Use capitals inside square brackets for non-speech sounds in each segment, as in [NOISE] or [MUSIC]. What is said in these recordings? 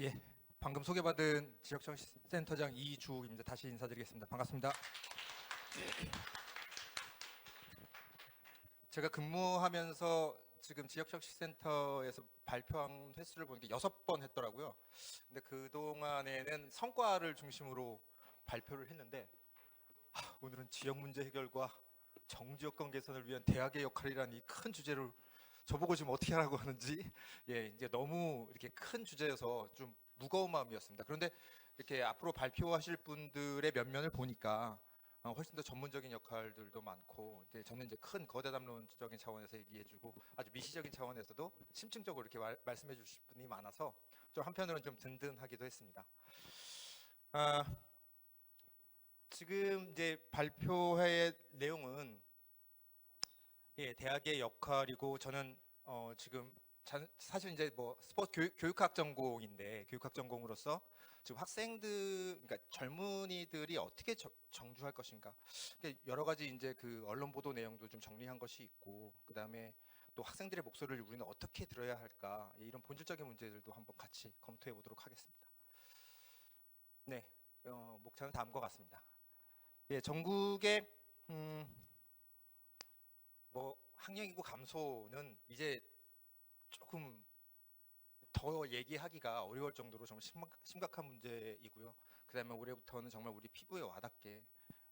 예, 방금 소개받은 지역청 센터장 이주욱입니다. 다시 인사드리겠습니다. 반갑습니다. 제가 근무하면서 지금 지역적시센터에서 발표한 횟수를 보니까 여섯 번 했더라고요. 근데 그 동안에는 성과를 중심으로 발표를 했는데 아, 오늘은 지역 문제 해결과 정지여건 개선을 위한 대학의 역할이라는 이 큰 주제를 저보고 지금 어떻게 하라고 하는지 [LAUGHS] 예 이제 너무 이렇게 큰 주제여서 좀 무거운 마음이었습니다. 그런데 이렇게 앞으로 발표하실 분들의 면면을 보니까 어, 훨씬 더 전문적인 역할들도 많고 이제 저는 이제 큰 거대 담론적인 차원에서 얘기해주고 아주 미시적인 차원에서도 심층적으로 이렇게 말, 말씀해 주실 분이 많아서 좀 한편으로는 좀 든든하기도 했습니다. 아, 지금 이제 발표회 내용은 예, 대학의 역할이고 저는 어, 지금 자- 사실 이제 뭐 스포츠 교육, 교육학 전공인데 교육학 전공으로서 지금 학생들 그러니까 젊은이들이 어떻게 저- 정주할 것인가 이렇게 여러 가지 이제 그 언론 보도 내용도 좀 정리한 것이 있고 그 다음에 또 학생들의 목소리를 우리는 어떻게 들어야 할까 예, 이런 본질적인 문제들도 한번 같이 검토해 보도록 하겠습니다. 네, 어, 목차는 다음과 같습니다. 예, 전국의 음, 뭐 학령 인구 감소는 이제 조금 더 얘기하기가 어려울 정도로 정말 심각, 심각 한 문제이고요. 그다음에 올해부터는 정말 우리 피부에 와닿게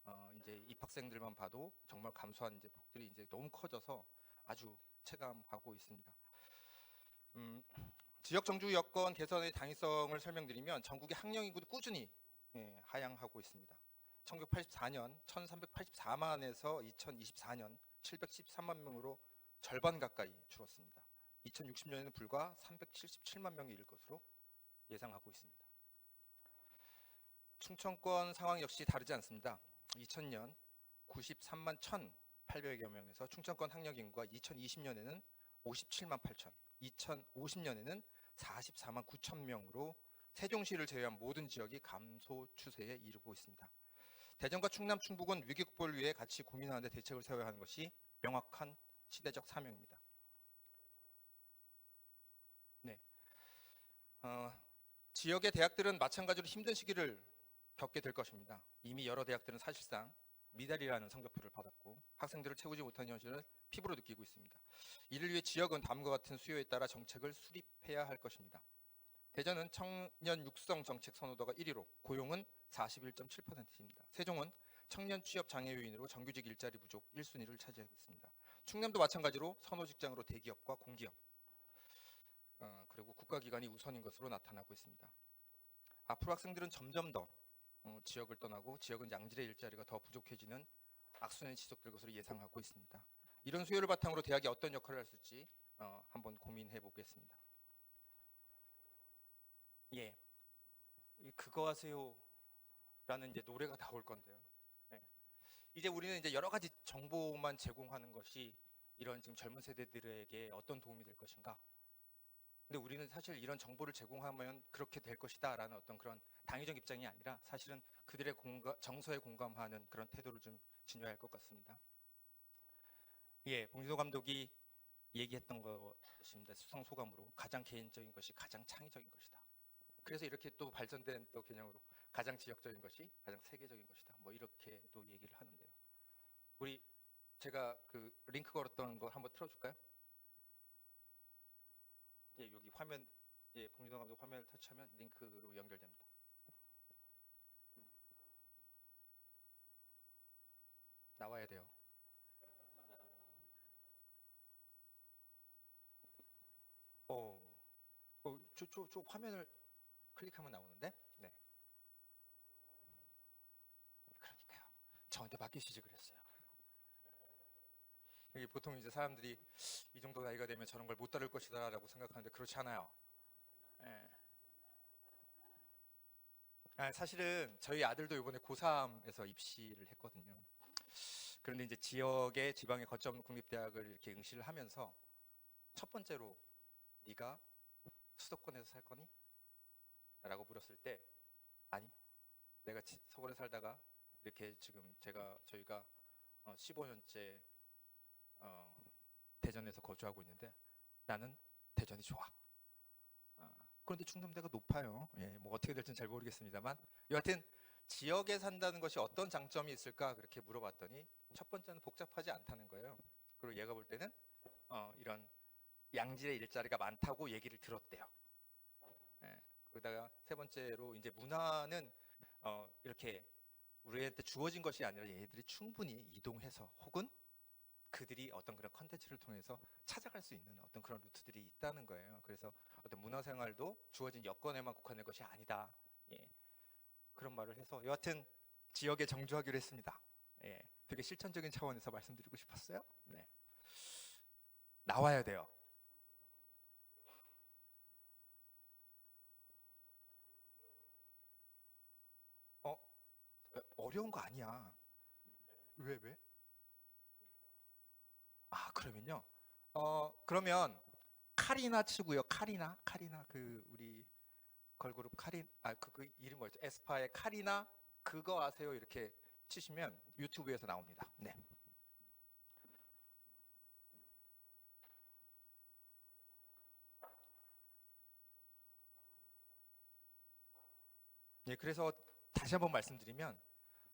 어, 이제 입학생들만 봐도 정말 감소한 이제 폭들이 이제 너무 커져서 아주 체감하고 있습니다. 음, 지역 정주 여건 개선의 당위성을 설명드리면 전국의 학령 인구도 꾸준히 예, 하향하고 있습니다. 1984년 1,384만에서 2024년 713만 명으로 절반 가까이 줄었습니다. 2060년에는 불과 377만 명이 이를 것으로 예상하고 있습니다. 충청권 상황 역시 다르지 않습니다. 2000년 93만 1,800여 명에서 충청권 학령 인구가 2020년에는 57만 8천, 2050년에는 44만 9천 명으로 세종시를 제외한 모든 지역이 감소 추세에 이르고 있습니다. 대전과 충남, 충북은 위기 극복을 위해 같이 고민하는데 대책을 세워야 하는 것이 명확한 시대적 사명입니다. 네. 어, 지역의 대학들은 마찬가지로 힘든 시기를 겪게 될 것입니다. 이미 여러 대학들은 사실상 미달이라는 성적표를 받았고 학생들을 채우지 못하는 현실을 피부로 느끼고 있습니다. 이를 위해 지역은 다음과 같은 수요에 따라 정책을 수립해야 할 것입니다. 대전은 청년 육성 정책 선호도가 1위로 고용은 41.7%입니다. 세종은 청년 취업 장애 요인으로 정규직 일자리 부족 1순위를 차지했습니다. 충남도 마찬가지로 선호 직장으로 대기업과 공기업 어, 그리고 국가기관이 우선인 것으로 나타나고 있습니다. 앞으로 학생들은 점점 더 어, 지역을 떠나고 지역은 양질의 일자리가 더 부족해지는 악순환이 지속될 것으로 예상하고 있습니다. 이런 수요를 바탕으로 대학이 어떤 역할을 할 수 있을지 어, 한번 고민해 보겠습니다. 예, 이 그거 하세요라는 이제 노래가 나올 건데요. 예. 이제 우리는 이제 여러 가지 정보만 제공하는 것이 이런 지금 젊은 세대들에게 어떤 도움이 될 것인가? 근데 우리는 사실 이런 정보를 제공하면 그렇게 될 것이다라는 어떤 그런 당위적 입장이 아니라 사실은 그들의 공감, 정서에 공감하는 그런 태도를 좀 진여야 할 것 같습니다. 예, 봉준호 감독이 얘기했던 것입니다. 수상 소감으로 가장 개인적인 것이 가장 창의적인 것이다. 그래서 이렇게 또 발전된 또 개념으로 가장 지역적인 것이 가장 세계적인 것이다. 뭐 이렇게 또 얘기를 하는데요. 우리 제가 그 링크 걸었던 거 한번 틀어줄까요? 예, 여기 화면 예, 봉준호 감독 화면을 터치하면 링크로 연결됩니다. 나와야 돼요. 어, 어, 저, 저, 저 화면을 클릭하면 나오는데? 네. 그러니까요. 저한테 맡기시지 그랬어요. 이게 보통 이제 사람들이 이 정도 나이가 되면 저런 걸 못 다룰 것이다라고 생각하는데 그렇지 않아요. 예. 아, 사실은 저희 아들도 이번에 고3에서 입시를 했거든요. 그런데 이제 지역의 지방의 거점 국립대학을 이렇게 응시를 하면서 첫 번째로 네가 수도권에서 살 거니? 라고 물었을 때 아니 내가 지- 서울에 살다가 이렇게 지금 제가 저희가 어, 15년째 어, 대전에서 거주하고 있는데 나는 대전이 좋아. 어, 그런데 충남대가 높아요. 예, 뭐 어떻게 될지는 잘 모르겠습니다만 여하튼 지역에 산다는 것이 어떤 장점이 있을까 그렇게 물어봤더니 첫 번째는 복잡하지 않다는 거예요. 그리고 얘가 볼 때는 어, 이런 양질의 일자리가 많다고 얘기를 들었대요. 예, 그러다가 세 번째로 이제 문화는 어, 이렇게 우리한테 주어진 것이 아니라 얘들이 충분히 이동해서 혹은 그들이 어떤 그런 컨텐츠를 통해서 찾아갈 수 있는 어떤 그런 루트들이 있다는 거예요. 그래서 어떤 문화 생활도 주어진 여건에만 국한된 것이 아니다. 예. 그런 말을 해서 여하튼 지역에 정주하기로 했습니다. 예. 되게 실천적인 차원에서 말씀드리고 싶었어요. 네. 나와야 돼요. 어? 어려운 거 아니야. 왜 왜? 아 그러면요. 어 그러면 카리나 치고요. 카리나 카리나 그 우리 걸그룹 카린 아그 그 이름 뭐였죠? 에스파의 카리나 그거 아세요? 이렇게 치시면 유튜브에서 나옵니다. 네. 예, 그래서 다시 한번 말씀드리면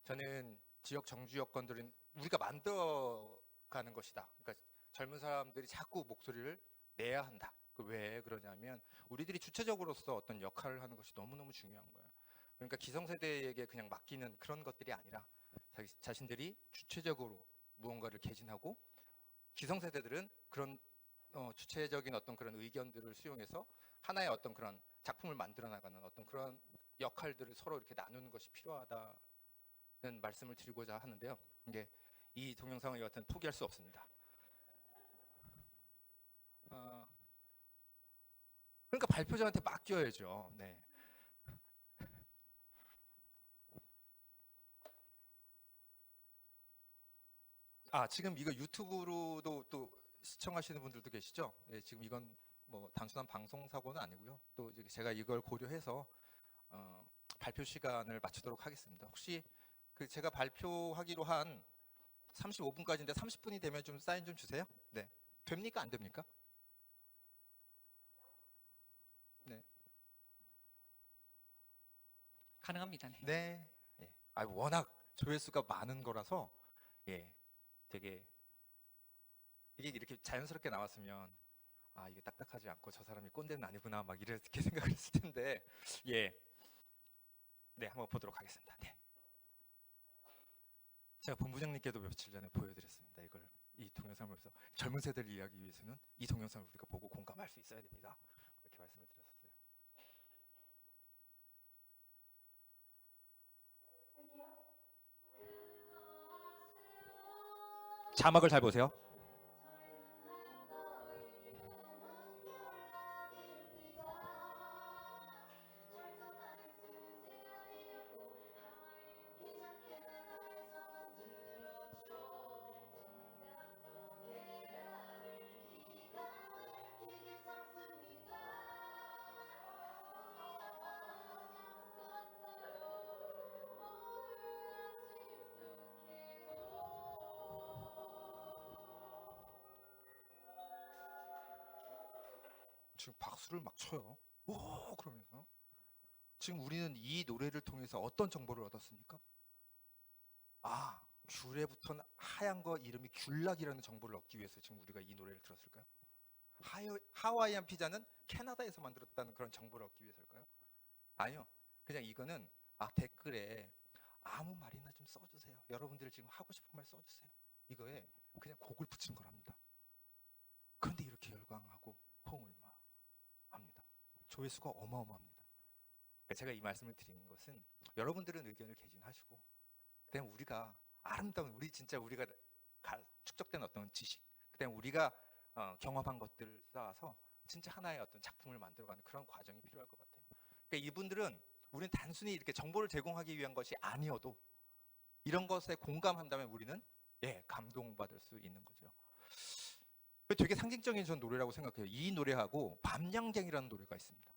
저는 지역 정주 여건들은 우리가 만들어가는 것이다. 그러니까 젊은 사람들이 자꾸 목소리를 내야 한다. 그 왜 그러냐면 우리들이 주체적으로서 어떤 역할을 하는 것이 너무너무 중요한 거예요. 그러니까 기성세대에게 그냥 맡기는 그런 것들이 아니라 자기 자신들이 주체적으로 무언가를 개진하고 기성세대들은 그런 어, 주체적인 어떤 그런 의견들을 수용해서 하나의 어떤 그런 작품을 만들어 나가는 어떤 그런 역할들을 서로 이렇게 나누는 것이 필요하다는 말씀을 드리고자 하는데요. 이게 이 동영상을 여하튼 포기할 수 없습니다. 어, 그러니까 발표자한테 맡겨야죠. 네. 아 지금 이거 유튜브로도 또 시청하시는 분들도 계시죠? 예, 지금 이건 뭐 단순한 방송 사고는 아니고요. 또 제가 이걸 고려해서 어, 발표 시간을 맞추도록 하겠습니다. 혹시 그 제가 발표하기로 한 35분까지인데 30분이 되면 좀 사인 좀 주세요. 네. 됩니까? 안 됩니까? 가능합니다. 네. 네. 예. 아, 워낙 조회수가 많은 거라서 예. 되게 이게 이렇게 자연스럽게 나왔으면 아, 이게 딱딱하지 않고 저 사람이 꼰대는 아니구나 막 이렇게 [LAUGHS] 생각을 했을 텐데 예. 네, 한번 보도록 하겠습니다. 네. 제가 본부장님께도 며칠 전에 보여드렸습니다. 이걸 이 동영상을 보면서 젊은 세대를 이해하기 위해서는 이 동영상을 우리가 보고 공감할 수 있어야 됩니다. 이렇게 말씀을 드렸었어요. 자막을 잘 보세요. 지금 박수를 막 쳐요. 오 그러면서 지금 우리는 이 노래를 통해서 어떤 정보를 얻었습니까? 아 귤에 붙은 하얀 거 이름이 귤락이라는 정보를 얻기 위해서 지금 우리가 이 노래를 들었을까요? 하여, 하와이안 피자는 캐나다에서 만들었다는 그런 정보를 얻기 위해서일까요? 아니요. 그냥 이거는 아 댓글에 아무 말이나 좀 써주세요. 여러분들이 지금 하고 싶은 말 써주세요. 이거에 그냥 곡을 붙인 거랍니다. 그런데 이렇게 열광하고 호응을. 조회수가 어마어마합니다. 그러니까 제가 이 말씀을 드리는 것은 여러분들은 의견을 개진하시고 그다음 우리가 아름다운 우리 진짜 우리가 가- 축적된 어떤 지식 그다음 우리가 어, 경험한 것들을 쌓아서 진짜 하나의 어떤 작품을 만들어가는 그런 과정이 필요할 것 같아요. 그러니까 이분들은 우리는 단순히 이렇게 정보를 제공하기 위한 것이 아니어도 이런 것에 공감한다면 우리는 예 감동받을 수 있는 거죠. 그 되게 상징적인 전 노래라고 생각해요. 이 노래하고 밤양갱이라는 노래가 있습니다.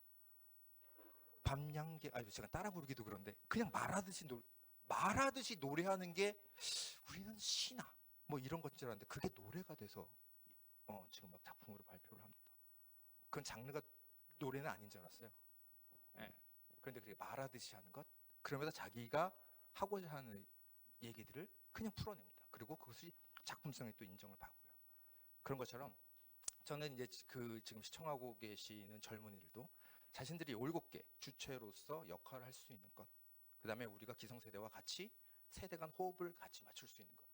밤양갱, 아니 제가 따라 부르기도 그런데 그냥 말하듯이 노 말하듯이 노래하는 게 우리는 시나 뭐 이런 것인 줄 알았는데 그게 노래가 돼서 어, 지금 막 작품으로 발표를 합니다. 그건 장르가 노래는 아닌 줄 알았어요. 예. 그런데 그게 말하듯이 하는 것, 그러면서 자기가 하고자 하는 얘기들을 그냥 풀어냅니다. 그리고 그것이 작품성에 또 인정을 받고요. 그런 것처럼 저는 이제 그 지금 시청하고 계시는 젊은이들도 자신들이 올곧게 주체로서 역할을 할 수 있는 것, 그 다음에 우리가 기성세대와 같이 세대 간 호흡을 같이 맞출 수 있는 것.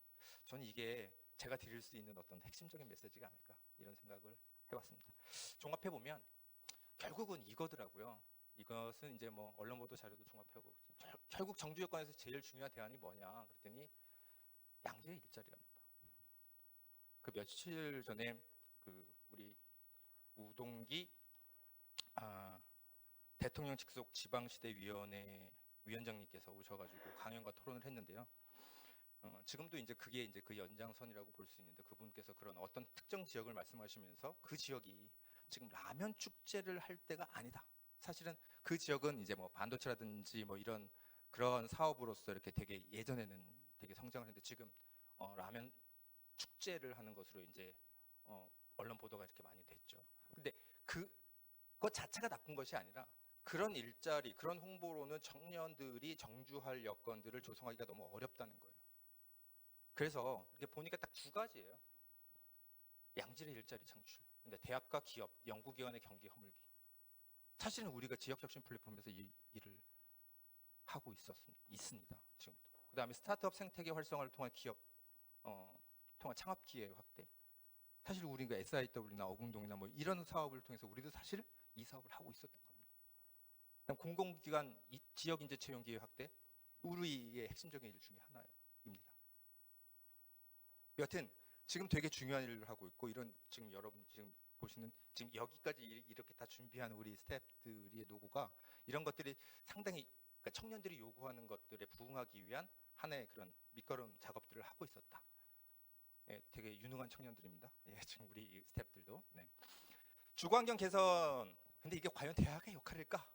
저는 이게 제가 드릴 수 있는 어떤 핵심적인 메시지가 아닐까 이런 생각을 해봤습니다. 종합해 보면 결국은 이거더라고요. 이것은 이제 뭐 언론 보도 자료도 종합해보고 결- 결국 정주 여건에서 제일 중요한 대안이 뭐냐 그랬더니 양질의 일자리랍니다. 그 며칠 전에 그 우리 우동기 아, 대통령 직속 지방시대위원회 위원장님께서 오셔가지고 강연과 토론을 했는데요. 어, 지금도 이제 그게 이제 그 연장선이라고 볼 수 있는데 그분께서 그런 어떤 특정 지역을 말씀하시면서 그 지역이 지금 라면 축제를 할 때가 아니다. 사실은 그 지역은 이제 뭐 반도체라든지 뭐 이런 그런 사업으로서 이렇게 되게 예전에는 되게 성장을 했는데 지금 어, 라면 축제를 하는 것으로 이제 어, 언론 보도가 이렇게 많이 됐죠. 근데 그 것 자체가 나쁜 것이 아니라 그런 일자리, 그런 홍보로는 청년들이 정주할 여건들을 조성하기가 너무 어렵다는 거예요. 그래서 이게 보니까 딱 두 가지예요. 양질의 일자리 창출. 근데 대학과 기업, 연구기관의 경기 허물기. 사실은 우리가 지역혁신 플랫폼에서 이 일을 하고 있었습니다. 지금도. 그 다음에 스타트업 생태계 활성화를 통한 기업, 어, 통한 창업 기회 확대. 사실 우리가 SIW나 어궁동이나 뭐 이런 사업을 통해서 우리도 사실 이 사업을 하고 있었던 겁니다. 그다음 공공기관 이- 지역 인재 채용 기회 확대 우리의 핵심적인 일 중에 하나입니다. 여튼 지금 되게 중요한 일을 하고 있고 이런 지금 여러분 지금 보시는 지금 여기까지 이- 이렇게 다 준비하는 우리 스태프들의 노고가 이런 것들이 상당히 그러니까 청년들이 요구하는 것들에 부응하기 위한 하나의 그런 밑거름 작업들을 하고 있었다. 예, 되게 유능한 청년들입니다. 예, [LAUGHS] 지금 우리 스태프들도. 네. 주거환경 개선. 근데 이게 과연 대학의 역할일까?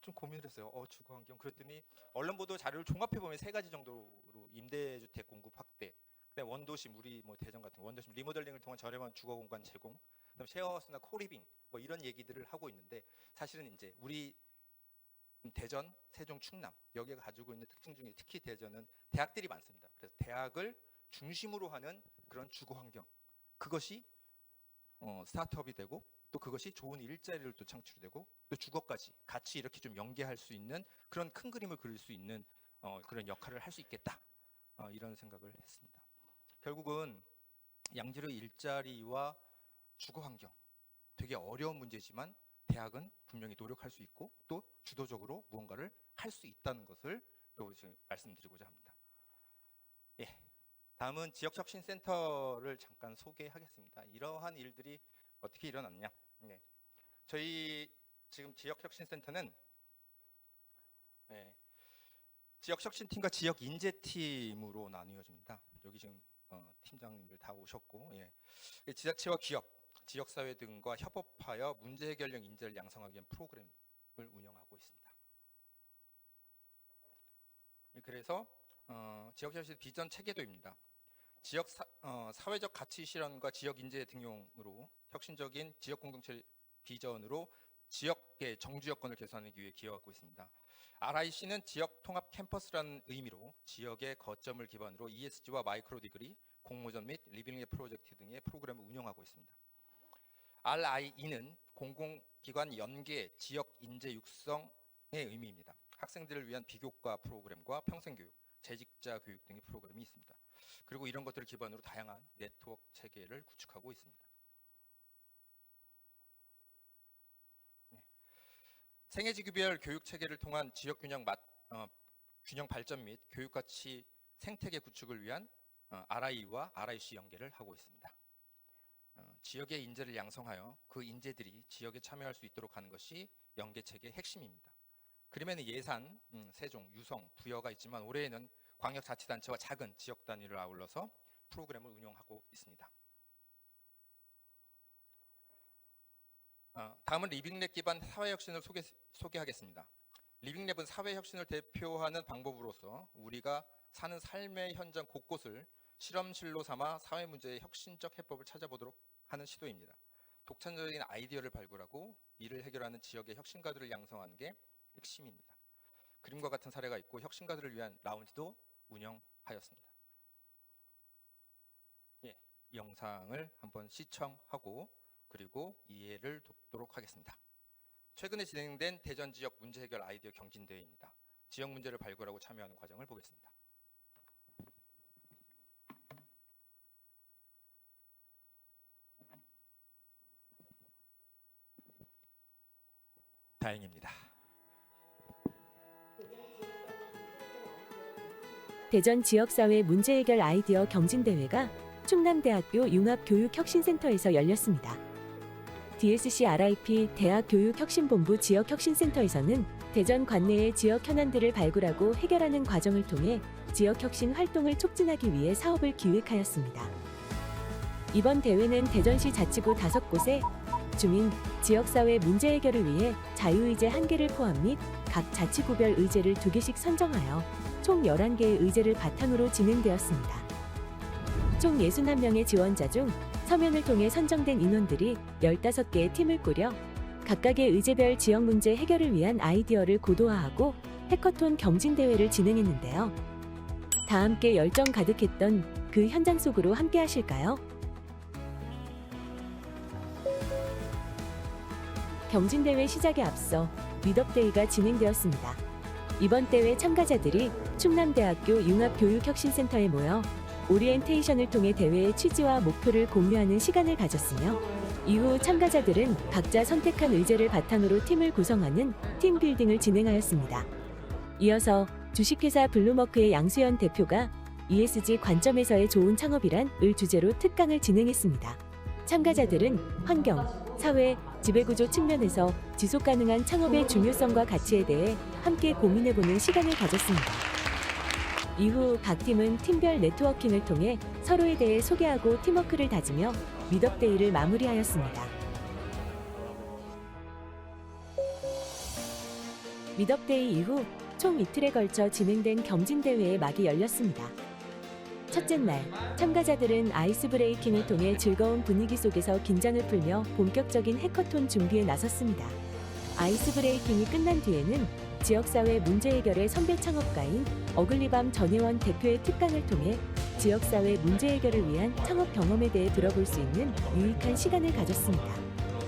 좀 고민을 했어요. 어, 주거환경. 그랬더니 언론 보도 자료를 종합해 보면 세 가지 정도로 임대주택 공급 확대, 그다음에 원도심 우리 뭐 대전 같은 거, 원도심 리모델링을 통한 저렴한 주거 공간 제공, 그다음 쉐어하우스나 코리빙 뭐 이런 얘기들을 하고 있는데 사실은 이제 우리 대전, 세종, 충남 여기가 가지고 있는 특징 중에 특히 대전은 대학들이 많습니다. 그래서 대학을 중심으로 하는 그런 주거 환경 그것이 어, 스타트업이 되고 또 그것이 좋은 일자리를 또 창출이 되고 또 주거까지 같이 이렇게 좀 연계할 수 있는 그런 큰 그림을 그릴 수 있는 어, 그런 역할을 할 수 있겠다 어, 이런 생각을 했습니다. 결국은 양질의 일자리와 주거 환경 되게 어려운 문제지만 대학은 분명히 노력할 수 있고 또 주도적으로 무언가를 할 수 있다는 것을 말씀드리고자 합니다. 예. 다음은 지역혁신센터를 잠깐 소개하겠습니다. 이러한 일들이 어떻게 일어났냐? 네. 저희 지금 지역혁신센터는 예, 지역혁신팀과 지역인재팀으로 나뉘어집니다. 여기 지금 어, 팀장님들 다 오셨고, 예. 지자체와 기업, 지역사회 등과 협업하여 문제 해결력 인재를 양성하기 위한 프로그램을 운영하고 있습니다. 예, 그래서 어, 지역혁신 비전 체계도입니다. 지역 사, 어, 사회적 가치 실현과 지역 인재 등용으로 혁신적인 지역 공동체 비전으로 지역의 정주 여건을 개선하기 위해 기여하고 있습니다. RIC는 지역 통합 캠퍼스라는 의미로 지역의 거점을 기반으로 ESG와 마이크로 디그리, 공모전 및 리빙의 프로젝트 등의 프로그램을 운영하고 있습니다. RIE는 공공기관 연계 지역 인재 육성의 의미입니다. 학생들을 위한 비교과 프로그램과 평생교육, 재직자 교육 등의 프로그램이 있습니다. 그리고 이런 것들을 기반으로 다양한 네트워크 체계를 구축하고 있습니다. 네. 생애지구별 교육 체계를 통한 지역 균형 맛, 어, 균형 발전 및 교육 가치 생태계 구축을 위한 어, RI와 RIC 연계를 하고 있습니다. 어, 지역의 인재를 양성하여 그 인재들이 지역에 참여할 수 있도록 하는 것이 연계 체계의 핵심입니다. 그러면 예산, 음, 세종, 유성, 부여가 있지만 올해에는 광역자치단체와 작은 지역 단위를 아울러서 프로그램을 운영하고 있습니다. 어, 다음은 리빙랩 기반 사회혁신을 소개, 소개하겠습니다. 리빙랩은 사회혁신을 대표하는 방법으로서 우리가 사는 삶의 현장 곳곳을 실험실로 삼아 사회 문제의 혁신적 해법을 찾아보도록 하는 시도입니다. 독창적인 아이디어를 발굴하고 이를 해결하는 지역의 혁신가들을 양성하는 게 핵심입니다. 그림과 같은 사례가 있고 혁신가들을 위한 라운지도 운영하였습니다. 예, 이 영상을 한번 시청하고 그리고 이해를 돕도록 하겠습니다. 최근에 진행된 대전 지역 문제 해결 아이디어 경진 대회입니다. 지역 문제를 발굴하고 참여하는 과정을 보겠습니다. 다행입니다. 대전 지역사회 문제 해결 아이디어 경진대회가 충남대학교 융합교육혁신센터에서 열렸습니다. DSC RIP 대학교육혁신본부 지역혁신센터에서는 대전 관내의 지역 현안들을 발굴하고 해결하는 과정을 통해 지역혁신 활동을 촉진하기 위해 사업을 기획하였습니다. 이번 대회는 대전시 자치구 다섯 곳에 주민, 지역사회 문제 해결을 위해 자유의제 한 개를 포함 및 각 자치구별 의제를 두 개씩 선정하여 총 11개의 의제를 바탕으로 진행되었습니다. 총 61명의 지원자 중 서면을 통해 선정된 인원들이 15개의 팀을 꾸려 각각의 의제별 지역 문제 해결을 위한 아이디어를 고도화하고 해커톤 경진대회를 진행했는데요. 다 함께 열정 가득했던 그 현장 속으로 함께 하실까요? 경진대회 시작에 앞서 미덕데이가 진행되었습니다. 이번 대회 참가자들이 충남대학교 융합교육혁신센터에 모여 오리엔테이션을 통해 대회의 취지와 목표를 공유하는 시간을 가졌으며 이후 참가자들은 각자 선택한 의제를 바탕으로 팀을 구성하는 팀 빌딩을 진행하였습니다. 이어서 주식회사 블루머크의 양수연 대표가 ESG 관점에서의 좋은 창업이란 을 주제로 특강을 진행했습니다. 참가자들은 환경, 사회, 지배구조 측면에서 지속 가능한 창업의 중요성과 가치에 대해 함께 고민해보는 시간을 가졌습니다. 이후 각 팀은 팀별 네트워킹을 통해 서로에 대해 소개하고 팀워크를 다지며 미덕데이를 마무리하였습니다. 미덕데이 이후 총 이틀에 걸쳐 진행된 경진대회의 막이 열렸습니다. 첫째 날, 참가자들은 아이스 브레이킹을 통해 즐거운 분위기 속에서 긴장을 풀며 본격적인 해커톤 준비에 나섰습니다. 아이스 브레이킹이 끝난 뒤에는 지역사회 문제 해결의 선배 창업가인 어글리밤 전혜원 대표의 특강을 통해 지역사회 문제 해결을 위한 창업 경험에 대해 들어볼 수 있는 유익한 시간을 가졌습니다.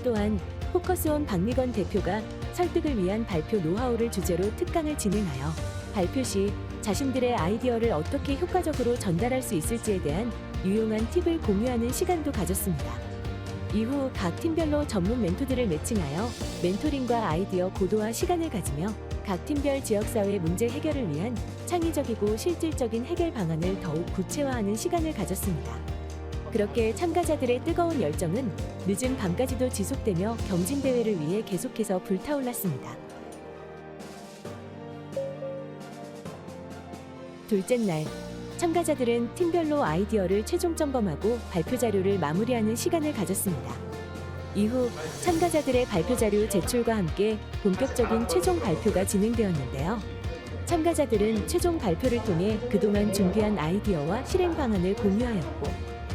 또한 포커스온 박미건 대표가 설득을 위한 발표 노하우를 주제로 특강을 진행하여 발표 시 자신들의 아이디어를 어떻게 효과적으로 전달할 수 있을지에 대한 유용한 팁을 공유하는 시간도 가졌습니다. 이후 각 팀별로 전문 멘토들을 매칭하여 멘토링과 아이디어 고도화 시간을 가지며 각 팀별 지역사회 문제 해결을 위한 창의적이고 실질적인 해결 방안을 더욱 구체화하는 시간을 가졌습니다. 그렇게 참가자들의 뜨거운 열정은 늦은 밤까지도 지속되며 경진대회를 위해 계속해서 불타올랐습니다. 둘째 날, 참가자들은 팀별로 아이디어를 최종 점검하고 발표 자료를 마무리하는 시간을 가졌습니다. 이후 참가자들의 발표 자료 제출과 함께 본격적인 최종 발표가 진행되었는데요. 참가자들은 최종 발표를 통해 그동안 준비한 아이디어와 실행 방안을 공유하였고,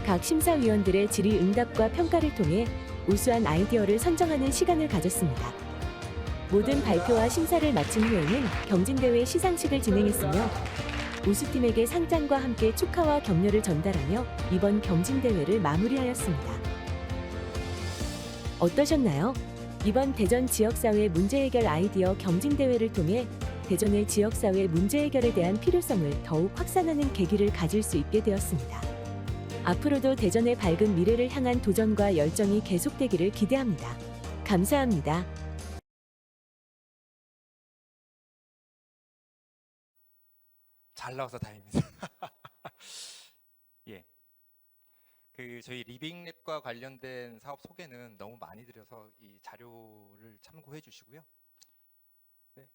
각 심사위원들의 질의 응답과 평가를 통해 우수한 아이디어를 선정하는 시간을 가졌습니다. 모든 발표와 심사를 마친 후에는 경진대회 시상식을 진행했으며 우수팀에게 상장과 함께 축하와 격려를 전달하며 이번 경진대회를 마무리하였습니다. 어떠셨나요? 이번 대전 지역사회 문제 해결 아이디어 경진대회를 통해 대전의 지역사회 문제 해결에 대한 필요성을 더욱 확산하는 계기를 가질 수 있게 되었습니다. 앞으로도 대전의 밝은 미래를 향한 도전과 열정이 계속되기를 기대합니다. 감사합니다. 잘 나와서 다행입니다. [LAUGHS] 예. 그 저희 리빙랩과 관련된 사업 소개는 너무 많이 드려서 이 자료를 참고해 주시고요. 네.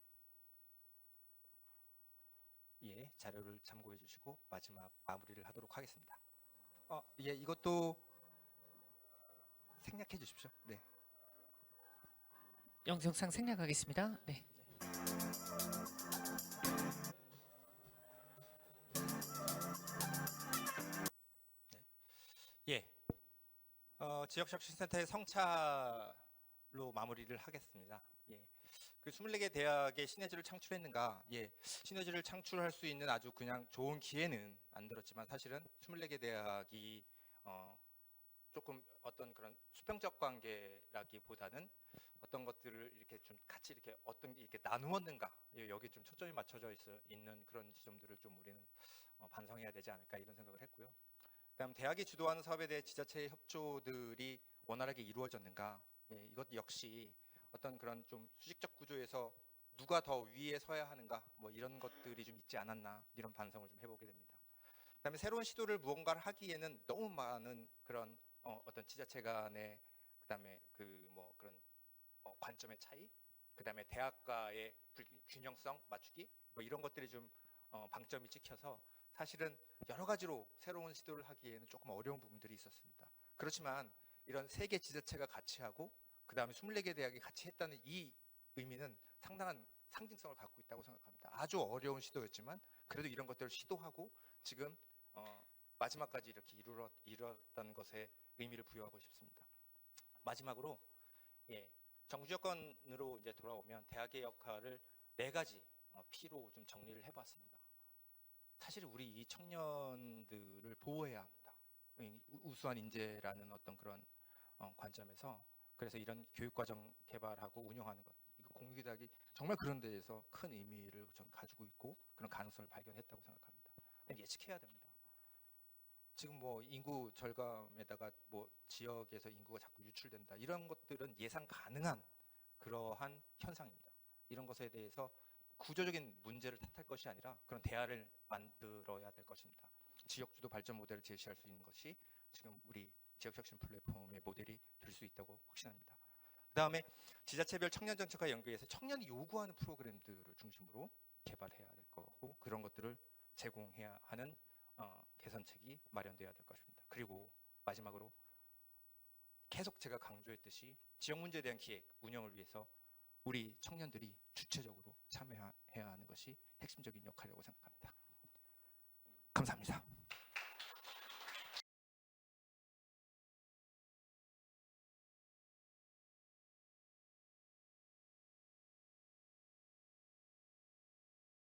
예, 자료를 참고해 주시고 마지막 마무리를 하도록 하겠습니다. 어, 예, 이것도 생략해 주십시오. 네. 영상상 생략하겠습니다. 네. 지역혁신센터의 성차로 마무리를 하겠습니다. 예. 그 24개 대학의 시너지를 창출했는가? 예. 시너지를 창출할 수 있는 아주 그냥 좋은 기회는 만들었지만 사실은 24개 대학이 어, 조금 어떤 그런 수평적 관계라기보다는 어떤 것들을 이렇게 좀 같이 이렇게 어떤 게 이렇게 나누었는가 예, 여기 좀 초점이 맞춰져 있어 있는 그런 지점들을 좀 우리는 어, 반성해야 되지 않을까 이런 생각을 했고요. 그다음 대학이 주도하는 사업에 대해 지자체의 협조들이 원활하게 이루어졌는가? 예, 이것 역시 어떤 그런 좀 수직적 구조에서 누가 더 위에 서야 하는가? 뭐 이런 것들이 좀 있지 않았나 이런 반성을 좀 해보게 됩니다. 그다음에 새로운 시도를 무언가를 하기에는 너무 많은 그런 어, 어떤 지자체 간의 그다음에 그 뭐 그런 어, 관점의 차이, 그다음에 대학과의 불- 균형성 맞추기 뭐 이런 것들이 좀 어, 방점이 찍혀서 사실은 여러 가지로 새로운 시도를 하기에는 조금 어려운 부분들이 있었습니다. 그렇지만 이런 세 개 지자체가 같이 하고 그 다음에 24개 대학이 같이 했다는 이 의미는 상당한 상징성을 갖고 있다고 생각합니다. 아주 어려운 시도였지만 그래도 이런 것들을 시도하고 지금 어, 마지막까지 이렇게 이루어, 이루었다는 것에 의미를 부여하고 싶습니다. 마지막으로 예, 정부 여건으로 이제 돌아오면 대학의 역할을 네 가지 어, P로 좀 정리를 해봤습니다. 사실 우리 이 청년들을 보호해야 합니다. 우수한 인재라는 어떤 그런 어, 관점에서 그래서 이런 교육과정 개발하고 운영하는 것, 이거 공유대학이 정말 그런 데에서 큰 의미를 전 가지고 있고 그런 가능성을 발견했다고 생각합니다. 예측해야 됩니다. 지금 뭐 인구 절감에다가 뭐 지역에서 인구가 자꾸 유출된다 이런 것들은 예상 가능한 그러한 현상입니다. 이런 것에 대해서 구조적인 문제를 탓할 것이 아니라 그런 대안을 만들어야 될 것입니다. 지역 주도 발전 모델을 제시할 수 있는 것이 지금 우리 지역 혁신 플랫폼의 모델이 될 수 있다고 확신합니다. 그 다음에 지자체별 청년 정책과 연계해서 청년이 요구하는 프로그램들을 중심으로 개발해야 될 거고 그런 것들을 제공해야 하는 어, 개선책이 마련돼야 될 것입니다. 그리고 마지막으로 계속 제가 강조했듯이 지역 문제에 대한 기획 운영을 위해서 우리 청년들이 주체적으로 참여해야 하는 것이 핵심적인 역할이라고 생각합니다. 감사합니다.